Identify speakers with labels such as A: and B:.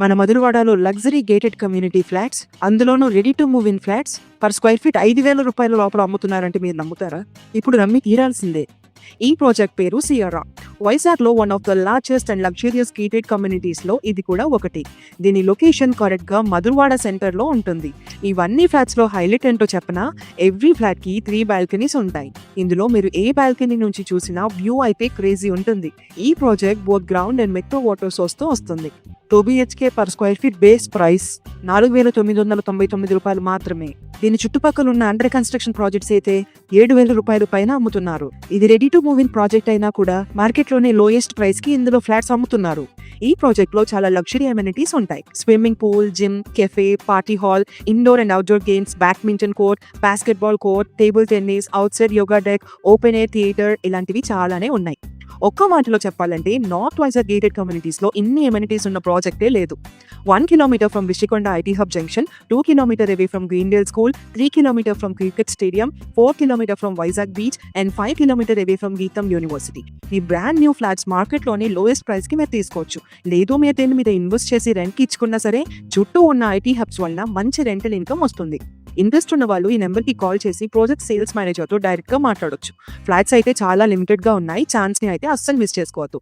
A: మన మధురవాడలో luxury gated community flats అందులోనూ ready to move in flats per square feet ఐదు వేల రూపాయల లోపల అమ్ముతున్నారంటే మీరు నమ్ముతారా? ఇప్పుడు నమ్మి తీరాల్సిందే. ఈ ప్రాజెక్ట్ పేరు సియరా వైజాగ్లో one of the largest and luxurious gated కమ్యూనిటీస్లో ఇది కూడా ఒకటి. దీని లొకేషన్ కరెక్ట్గా మధురవాడ సెంటర్లో ఉంటుంది. ఇవన్నీ ఫ్లాట్స్లో హైలైట్ ఏంటో చెప్పనా? ఎవ్రీ ఫ్లాట్కి త్రీ బాల్కనీస్ ఉంటాయి. ఇందులో మీరు ఏ బాల్కనీ నుంచి చూసినా వ్యూ అయితే క్రేజీ ఉంటుంది. ఈ project both ground and metro water సోర్స్తో వస్తుంది. Two BHK per square feet base price నాలుగు వేల తొమ్మిది వందల తొంభై తొమ్మిది రూపాయలు మాత్రమే. దీని చుట్టుపక్కల ఉన్న అండర్ కన్స్ట్రక్షన్ ప్రాజెక్ట్స్ అయితే ఏడు వేల రూపాయల పైన అమ్ముతున్నారు. ఇది ready to move in project అయినా కూడా మార్కెట్లోనే లోయెస్ట్ ప్రైస్కి ఇందులో ఫ్లాట్స్ అమ్ముతున్నారు. ఈ ప్రాజెక్ట్లో చాలా లగ్జరీ అమెనిటీస్ ఉంటాయి. Swimming pool gym cafe party hall indoor and outdoor games badminton court basketball court table tennis outside yoga deck open air theatre ఇలాంటివి చాలానే ఉన్నాయి. ఒక్క మాటలో చెప్పాలంటే నార్త్ వైజాగ్ గేటెడ్ కమ్యూనిటీస్లో ఇన్ని ఎమ్యూనిటీస్ ఉన్న ప్రాజెక్టే లేదు. One kilometre from Vishikonda IT hub junction two kilometre away from Greendale school three kilometre from cricket stadium four kilometre from Vizag beach and five kilometre away from Gitam university ఈ brand new flats మార్కెట్లోనే lowest ప్రైస్కి మీరు తీసుకోవచ్చు. లేదు మీరు దీని మీద invest చేసి రెంట్కి ఇచ్చుకున్నా సరే చుట్టూ ఉన్న ఐటీ హబ్స్ వల్ల మంచి రెంటల్ ఇన్కమ్ వస్తుంది. ఇంట్రెస్ట్ ఉన్న వాళ్ళు ఈ నెంబర్కి కాల్ చేసి ప్రాజెక్ట్ సేల్స్ మేనేజర్తో డైరెక్ట్గా మాట్లాడొచ్చు. ఫ్లాట్స్ అయితే చాలా లిమిటెడ్గా ఉన్నాయి. ఛాన్స్ని అయితే అస్సలు మిస్ చేసుకోవద్దు.